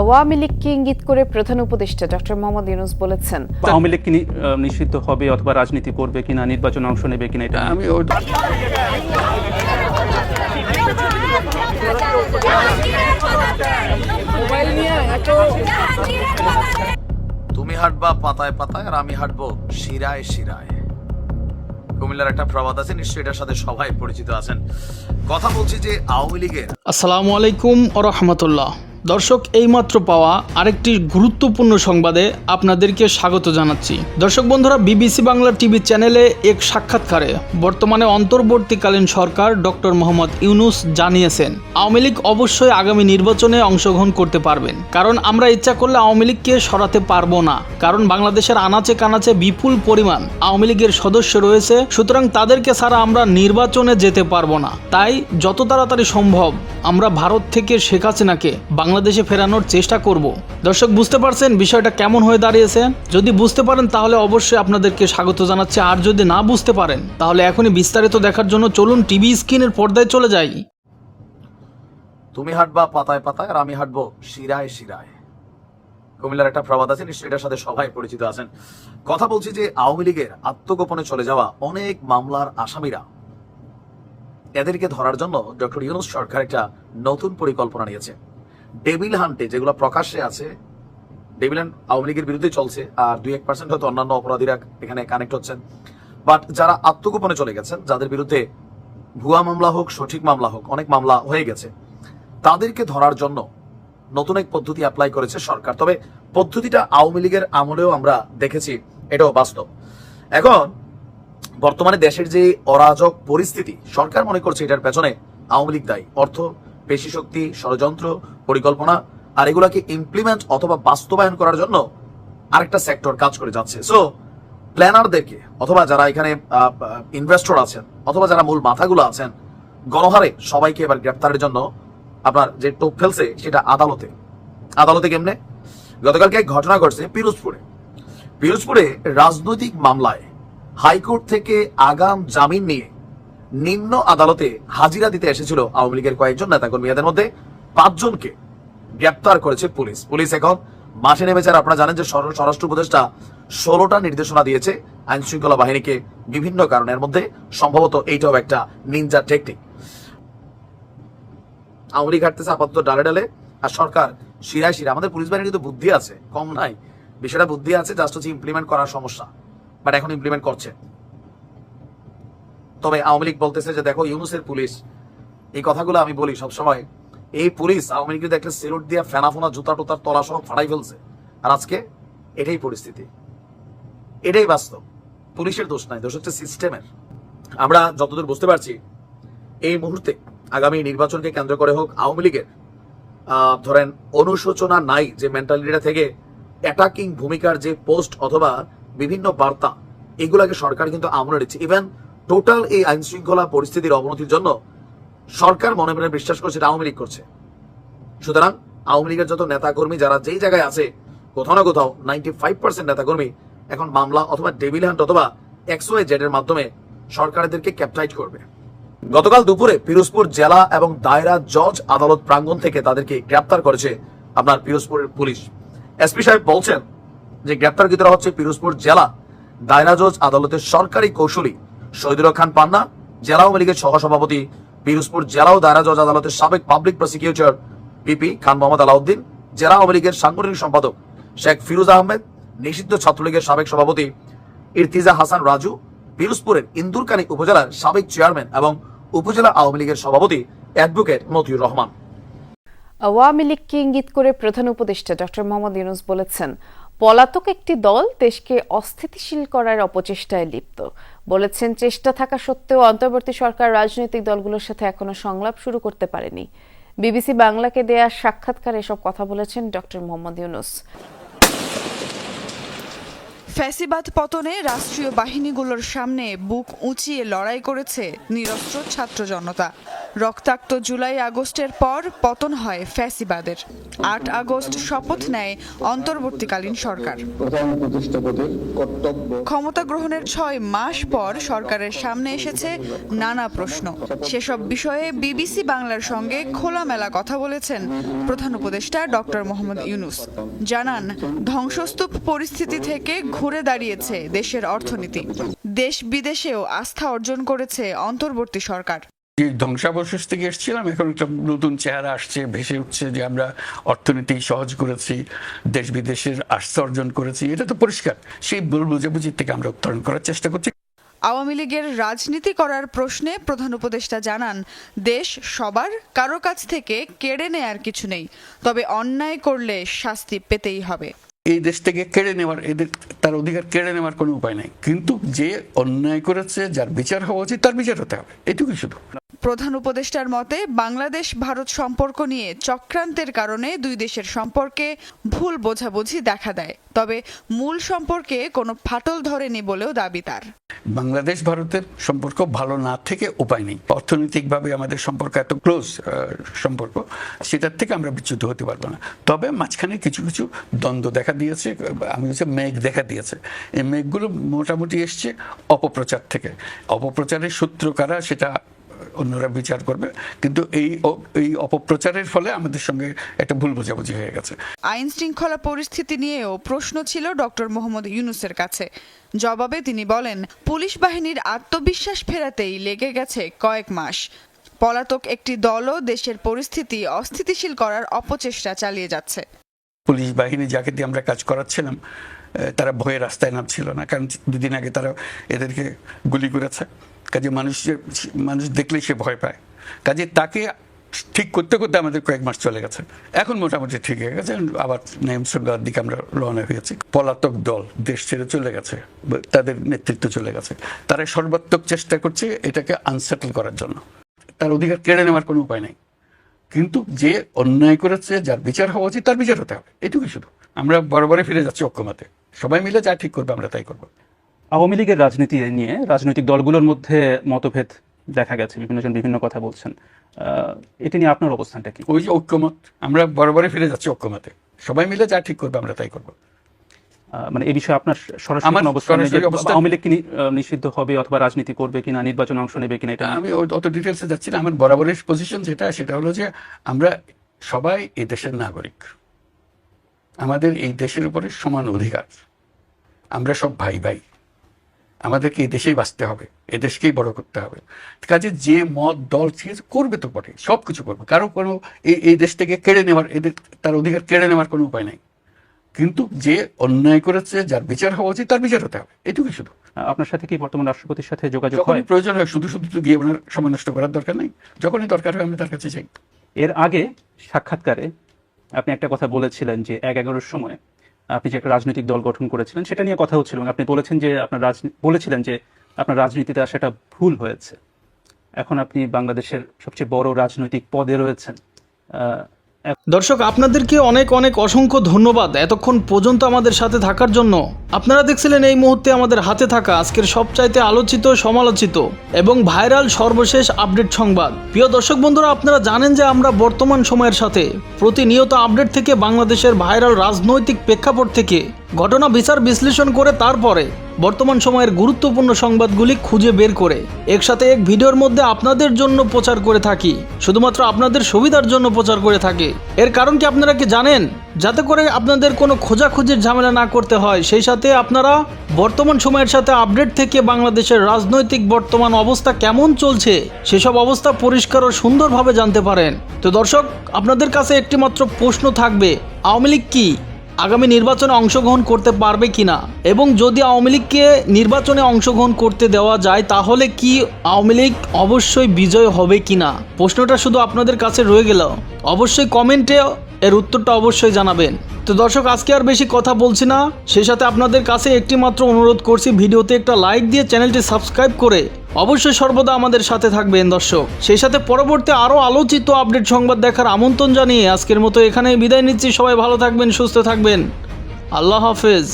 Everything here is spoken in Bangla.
আওয়ামী লীগকে ইঙ্গিত করে প্রধান উপদেষ্টা ডক্টর মোহাম্মদ ইউনুস বলেছেন। আওয়ামী লীগ নিষিদ্ধ হবে অথবা রাজনীতি করবে কিনা নির্বাচনে অংশ নেবে কিনা এটা আমি তুমি হাঁটবা পাতায় পাতায় আর আমি হাঁটবো শিরায় শিরায়। কুমিল্লার একটা প্রবাদ আছে নিশ্চয়ই এটার সাথে সবাই পরিচিত আছেন। কথা বলছি যে আওয়ামী লীগের আসসালামু আলাইকুম রহমতুল্লাহ। দর্শক, এইমাত্র পাওয়া আরেকটি গুরুত্বপূর্ণ সংবাদে আপনাদেরকে স্বাগত জানাচ্ছি। দর্শক বন্ধুরা, বিবিসি বাংলা টিভি চ্যানেলে এক সাক্ষাৎকারে বর্তমানে অন্তর্বর্তীকালীন সরকার ডক্টর মোহাম্মদ ইউনুস জানিয়েছেন, আওয়ামী লীগ অবশ্যই আগামী নির্বাচনে অংশগ্রহণ করতে পারবেন। কারণ আমরা ইচ্ছা করলে আওয়ামী লীগকে সরাতে পারব না। কারণ বাংলাদেশের আনাচে কানাচে বিপুল পরিমাণ আওয়ামী লীগের সদস্য রয়েছে, সুতরাং তাদেরকে ছাড়া আমরা নির্বাচনে যেতে পারব না। তাই যত তাড়াতাড়ি সম্ভব আমরা ভারত থেকে শেখ হাসিনাকে বাংলাদেশে ফেরানোর চেষ্টা করব। দর্শক, বুঝতে পারছেন বিষয়টা কেমন হয়ে দাঁড়িয়েছে? যদি বুঝতে পারেন তাহলে অবশ্যই আপনাদেরকে স্বাগত জানাচ্ছি। আর যদি না বুঝতে পারেন, তাহলে এখনই বিস্তারিত দেখার জন্য চলুন টিভি স্ক্রিনের পর্দায় চলে যাই। তুমি হাঁটবা পাতায় পাতায় আর আমি হাঁটবো শিরায় শিরায়। কুমিল্লার একটা প্রবাদ আছে, নিশ্চয়ই এটার সাথে সবাই পরিচিত আছেন। কথা বলছি যে আওয়ামী লীগের আত্মগোপনে চলে যাওয়া অনেক মামলার আসামিরা। এদেরকে ধরার জন্য ডক্টর ইউনুস সরকার একটা নতুন পরিকল্পনা নিয়েছে। ডেভিল হান্টে, যেগুলো প্রকাশ্যে আছে, ডেভিল হান্ট আওয়ামী লীগের বিরুদ্ধে চলছে, আর দুই এক পার্সেন্ট হয়তো অন্যান্য অপরাধীরা এখানে কানেক্ট হচ্ছেন। বাট যারা আত্মগোপনে চলে গেছেন, যাদের বিরুদ্ধে ভুয়া মামলা হোক, সঠিক মামলা হোক, অনেক মামলা হয়ে গেছে, তাদেরকে ধরার জন্য নতুন এক পদ্ধতি অ্যাপ্লাই করেছে সরকার। তবে পদ্ধতিটা আওয়ামী লীগের আমলেও আমরা দেখেছি, এটাও বাস্তব। এখন, বর্তমানে দেশের যে অরাজক পরিস্থিতি, সরকার মনে করছে এটার পেছনে আওয়ামী লীগ দায়ী। অর্থ পেশি শক্তি, ষড়যন্ত্র, পরিকল্পনা, আর এগুলাকে ইমপ্লিমেন্ট অথবা বাস্তবায়ন করার জন্য আরেকটা সেক্টর কাজ করে যাচ্ছে। সো প্ল্যানারদেরকে অথবা যারা এখানে ইনভেস্টর আছেন, অথবা যারা মূল মাথাগুলো আছেন, গণহারে সবাইকে এবার গ্রেপ্তারের জন্য আপনার যে টোপ ফেলছে সেটা আদালতে। আদালতে কেমনে? গতকালকে এক ঘটনা ঘটছে পিরোজপুরে। পিরোজপুরে রাজনৈতিক মামলায় হাইকোর্ট থেকে আগাম জামিন নিয়ে নিম্ন আদালতে হাজিরা দিতে এসেছিল আওয়ামী লীগের কয়েকজন নেতাকর্মী। এদের মধ্যে পাঁচজনকে গ্রেপ্তার করেছে পুলিশ। পুলিশ এখন মাঠে নেমেছে আর আপনারা জানেন যে স্বরাষ্ট্র উপদেষ্টা ষোলোটা নির্দেশনা দিয়েছে আইন শৃঙ্খলা বাহিনীকে বিভিন্ন কারণের মধ্যে সম্ভবত এইটাও একটা নিনজা টেকনিক। আওয়ামী লীগ হাঁটতেছে আপাতত ডালে ডালে আর সরকার শিরায় শিরা আমাদের পুলিশ বাহিনীর কিন্তু বুদ্ধি আছে, কম নাই। বিষয়টা বুদ্ধি আছে জাস্ট হচ্ছে ইমপ্লিমেন্ট করার সমস্যা। বাট এখন ইমপ্লিমেন্ট করছে। তবে আওয়ামী লীগ বলতেছে যে, দেখো, ইউনুসের পুলিশ। এই কথাগুলো আমি বলি সবসময়। এই পুলিশ আওয়ামী লীগ একটা সেলুট দিয়ে ফেনাফোনা জুতা টুতার তলা সহ ফাড়াই ফেলছে, আর আজকে এটাই পরিস্থিতি। এটাই বাস্তব। পুলিশের দোষ নাই, দোষ হচ্ছে সিস্টেমের। আমরা যতদূর বুঝতে পারছি, এই মুহূর্তে আগামী নির্বাচনকে কেন্দ্র করে হোক আওয়ামী লীগের ধরেন, অনুশোচনা নাই যে মেন্টালিটিটা থেকে অ্যাটাকিং ভূমিকার যে পোস্ট অথবা বিভিন্ন বার্তা, এগুলাকে সরকার কিন্তু আমলে নিচ্ছে। ইভেন টোটাল এই আইন শৃঙ্খলা পরিস্থিতির অবনতির জন্য সরকার মনে মনে বিশ্বাস করছে, এটা আওয়ামী লীগ করছে। সুতরাং আওয়ামী লীগের যত নেতাকর্মী যারা যেই জায়গায় আছে, কোথাও না কোথাও নাইনটি ফাইভ পার্সেন্ট নেতাকর্মী এখন মামলা অথবা ডেভিল হান্ট অথবা এক্সওয়াই জেড এর মাধ্যমে সরকারদেরকে ক্যাপটাইট করবে। গতকাল দুপুরে পিরোজপুর জেলা এবং দায়রা জজ আদালত প্রাঙ্গণ থেকে তাদেরকে গ্রেপ্তার করেছে আপনার পিরোজপুরের পুলিশ। এসপি সাহেব বলছেন যে গ্রেপ্তারকৃতরা হচ্ছে পিরোজপুর জেলা দায়রা জজ আদালতের সরকারি কৌশলী শহীদুল খান পান্না, জেলা আওয়ামী লীগের সহসভাপতি পিরোজপুর জেলা ও দায়রা জজ আদালতের সাবেক public prosecutor PP Khan Mohammad Alauddin, জেলা আওয়ামী লীগের সাংগঠনিক সম্পাদক শেখ ফিরোজ আহমেদ, নিষিদ্ধ ছাত্রলীগের সাবেক সভাপতি ইরতিজা হাসান রাজু, পিরোজপুরের ইন্দুরকানী উপজেলার সাবেক চেয়ারম্যান এবং উপজেলা আওয়ামী লীগের সভাপতি অ্যাডভোকেট মতিউর রহমান। আওয়ামী লীগকে ইঙ্গিত করে প্রধান উপদেষ্টা ডক্টর মোহাম্মদ ইউনুস বলেছেন পলাতক একটি দল দেশকে অস্থিতিশীল করার অপচেষ্টায় লিপ্ত। বলেছেন, চেষ্টা থাকা সত্ত্বেও অন্তর্বর্তী সরকার রাজনৈতিক দলগুলোর সাথে এখনও সংলাপ শুরু করতে পারেনি। বিবিসি বাংলাকে দেয়া সাক্ষাৎকারে এসব কথা বলেছেন ডক্টর মোহাম্মদ ইউনুস। ফ্যাসিবাদ পতনে রাষ্ট্রীয় বাহিনীগুলোর সামনে বুক উঁচিয়ে লড়াই করেছে নিরস্ত্র ছাত্র জনতা। রক্তাক্ত জুলাই আগস্টের পর পতন হয় ফ্যাসিবাদের। আট আগস্ট শপথ নেয় অন্তর্বর্তীকালীন সরকার। ক্ষমতা গ্রহণের ছয় মাস পর সরকারের সামনে এসেছে নানা প্রশ্ন। সেসব বিষয়ে বিবিসি বাংলার সঙ্গে খোলামেলা কথা বলেছেন প্রধান উপদেষ্টা ডক্টর মোহাম্মদ ইউনুস। জানান, ধ্বংসস্তূপ পরিস্থিতি থেকে ঘুরে দাঁড়িয়েছে দেশের অর্থনীতি। দেশ বিদেশেও আস্থা অর্জন করেছে অন্তর্বর্তী সরকার। যে ধ্বংসাবশেষ থেকে এসেছিলাম এখন একটা নতুন চেহারা আসছে ভেসে উঠছে যে আমরা অর্থনীতি সহজ করেছি দেশ বিদেশের আস্থা অর্জন করেছি। এটা তো পরিষ্কার। সেই ভুল বুঝাবুঝির থেকে আমরা উত্তরণ করার চেষ্টা করছি। আওয়ামী লীগের রাজনীতি করার প্রশ্নে প্রধান উপদেষ্টা জানান দেশ সবার কারও কাছ থেকে কেড়ে নেয়ার কিছু নেই তবে অন্যায় করলে শাস্তি পেতেই হবে। এই দেশ থেকে কেড়ে নেওয়ার এদের তার অধিকার কেড়ে নেওয়ার কোনো উপায় নাই। কিন্তু যে অন্যায় করেছে যার বিচার হওয়া উচিত তার বিচার হতে হবে। এটুকুই শুধু। প্রধান উপদেষ্টার মতে, বাংলাদেশ ভারত সম্পর্ক নিয়ে চক্রান্তের কারণে দুই দেশের সম্পর্কে ভুল বোঝাবুঝি দেখা দেয়। তবে মূল সম্পর্কে কোনো ফাটল ধরেনি বলেও দাবি তার। বাংলাদেশ ভারতের সম্পর্ক ভালো না থেকে উপায় নেই। অর্থনৈতিকভাবে আমাদের সম্পর্ক এত ক্লোজ সম্পর্ক, সেটার থেকে আমরা বিচ্যুত হতে পারব না। তবে মাঝখানে কিছু কিছু দ্বন্দ্ব দেখা দিয়েছে, আমি হচ্ছে মেঘ দেখা দিয়েছে। এই মেঘগুলো মোটামুটি এসছে অপপ্রচার থেকে। অপপ্রচারের সূত্র কারা, সেটা অন্যরা বিচার করবে। কিন্তু এই এই অপপ্রচারের ফলে আমাদের সঙ্গে একটা ভুল বোঝাবুঝি হয়ে গেছে। আইন শৃঙ্খলা পরিস্থিতি নিয়েও প্রশ্ন ছিল ডক্টর মোহাম্মদ ইউনুসের কাছে। জবাবে তিনি বলেন পুলিশ বাহিনীর আত্মবিশ্বাস ফেরাতেই লেগে গেছে কয়েক মাস। পলাতক একটি দলও দেশের পরিস্থিতি অস্থিতিশীল করার অপচেষ্টা চালিয়ে যাচ্ছে। পুলিশ বাহিনী যাকে দিয়ে আমরা কাজ করাচ্ছিলাম তারা ভয়ে রাস্তায় নামছিল না। কারণ দুদিন আগে তারা এদেরকে গুলি করেছে। কাজে মানুষের মানুষ দেখলেই সে ভয় পায়। কাজে তাকে ঠিক করতে করতে আমাদের কয়েক মাস চলে গেছে। এখন মোটামুটি ঠিক হয়ে গেছে। আবার নেম শৃঙ্খলার দিকে আমরা রওনা হয়েছি। পলাতক দল দেশ ছেড়ে চলে গেছে। তাদের নেতৃত্ব চলে গেছে। তারা সর্বাত্মক চেষ্টা করছে এটাকে আনসেটেল করার জন্য। তার অধিকার কেড়ে নেওয়ার কোনো উপায় নেই। কিন্তু যে অন্যায় করেছে, যার বিচার হওয়া উচিত, তার বিচার হতে হবে। এটুকুই শুধু। আমরা বরাবরই ফিরে যাচ্ছি অক্ষমাতে সবাই মিলে যা ঠিক করবে আমরা তাই করব। আওয়ামী লীগের রাজনীতি নিয়ে রাজনৈতিক দলগুলোর মধ্যে মতভেদ দেখা গেছে বিভিন্নজন বিভিন্ন কথা বলছেন। এটি নিয়ে আপনার অবস্থানটা কি? ওই যে ঐক্যমত আমরা বরাবরই ফিরে যাচ্ছি অক্ষমাতে সবাই মিলে যা ঠিক করবে আমরা তাই করব। মানে এই বিষয়ে আপনার সরাসরি অবস্থান আওয়ামী লীগ কি নিষিদ্ধ হবে অথবা রাজনীতি করবে কিনা নির্বাচনে অংশ নেবে কিনা এটা আমি অত ডিটেলসে যাচ্ছি না। আমার বরাবরের পজিশন যেটা সেটা হলো যে আমরা সবাই এই দেশের নাগরিক। আমাদের এই দেশের উপরে সমান অধিকার। আমরা সব ভাই ভাই। আমাদেরকে এই দেশেই বাঁচতে হবে এ দেশকেই বড় করতে হবে। কাজে যে মত দল আছে, করবে তো বটে সব কিছু করবে। কারও কোনো এই এই দেশ থেকে কেড়ে নেওয়ার এদের তার অধিকার কেড়ে নেওয়ার কোনো উপায় নাই। কিন্তু যে অন্যায় করেছে যার বিচার হওয়া উচিত তার বিচার হতে হবে এটুকুই শুধু। আপনার সাথে কি বর্তমান রাষ্ট্রপতির সাথে যোগাযোগ হয়? প্রয়োজন হয় শুধু শুধু তো গিয়ে ওনার সময় নষ্ট করার দরকার নেই। যখনই দরকার হয় আমি তার কাছে যাই। এর আগে সাক্ষাৎকারে আপনি একটা কথা বলেছিলেন যে এক এগারোর সময় আপনি যে একটা রাজনৈতিক দল গঠন করেছিলেন, সেটা নিয়ে কথা হচ্ছিল আপনি বলেছেন যে আপনার বলেছিলেন যে আপনার রাজনীতিতে সেটা ভুল হয়েছে। এখন আপনি বাংলাদেশের সবচেয়ে বড় রাজনৈতিক পদে রয়েছেন। দর্শক, আপনাদেরকে অনেক অনেক অসংখ্য ধন্যবাদ এতক্ষণ পর্যন্ত আমাদের সাথে থাকার জন্য। আপনারা দেখছিলেন এই মুহূর্তে আমাদের হাতে থাকা আজকের সবচাইতে আলোচিত, সমালোচিত এবং ভাইরাল সর্বশেষ আপডেট সংবাদ। প্রিয় দর্শক বন্ধুরা, আপনারা জানেন যে আমরা বর্তমান সময়ের সাথে প্রতিনিয়ত আপডেট থেকে বাংলাদেশের ভাইরাল রাজনৈতিক প্রেক্ষাপট থেকে ঘটনা বিচার বিশ্লেষণ করে তারপরে বর্তমান সময়ের গুরুত্বপূর্ণ সংবাদগুলি খুঁজে বের করে একসাথে এক ভিডিওর মধ্যে আপনাদের জন্য প্রচার করে থাকি। শুধুমাত্র আপনাদের সুবিধার জন্য প্রচার করে থাকে। এর কারণ কি আপনারা কি জানেন? যাতে করে আপনাদের কোনো খোঁজাখুঁজির ঝামেলা না করতে হয়, সেই সাথে আপনারা বর্তমান সময়ের সাথে আপডেট থেকে বাংলাদেশের রাজনৈতিক বর্তমান অবস্থা কেমন চলছে, সেসব অবস্থা পরিষ্কার ও সুন্দরভাবে জানতে পারেন। তো দর্শক, আপনাদের কাছে একটি মাত্র প্রশ্ন থাকবে, আওয়ামী লীগ কি? আগামী নির্বাচনে অংশগ্রহণ করতে পারবে কি না? এবং যদি আওয়ামী লীগকে নির্বাচনে অংশগ্রহণ করতে দেওয়া যায়, তাহলে কি আওয়ামী লীগ অবশ্যই বিজয় হবে কি না? প্রশ্নটা শুধু আপনাদের কাছে রয়ে গেল। অবশ্যই কমেন্টে এর উত্তরটা অবশ্যই জানাবেন। তো দর্শক, আজকে আর বেশি কথা বলছি না। সেই সাথে আপনাদের কাছে একটি মাত্র অনুরোধ করছি, ভিডিওতে একটা লাইক দিয়ে চ্যানেলটি সাবস্ক্রাইব করে অবশ্যই সর্বদা আমাদের সাথে থাকবেন দর্শক। সেই সাথে পরবর্তী আরও আলোচিত আপডেট সংবাদ দেখার আমন্ত্রণ জানিয়ে আজকের মতো এখানেই বিদায় নিচ্ছি। সবাই ভালো থাকবেন, সুস্থ থাকবেন। আল্লাহ হাফেজ।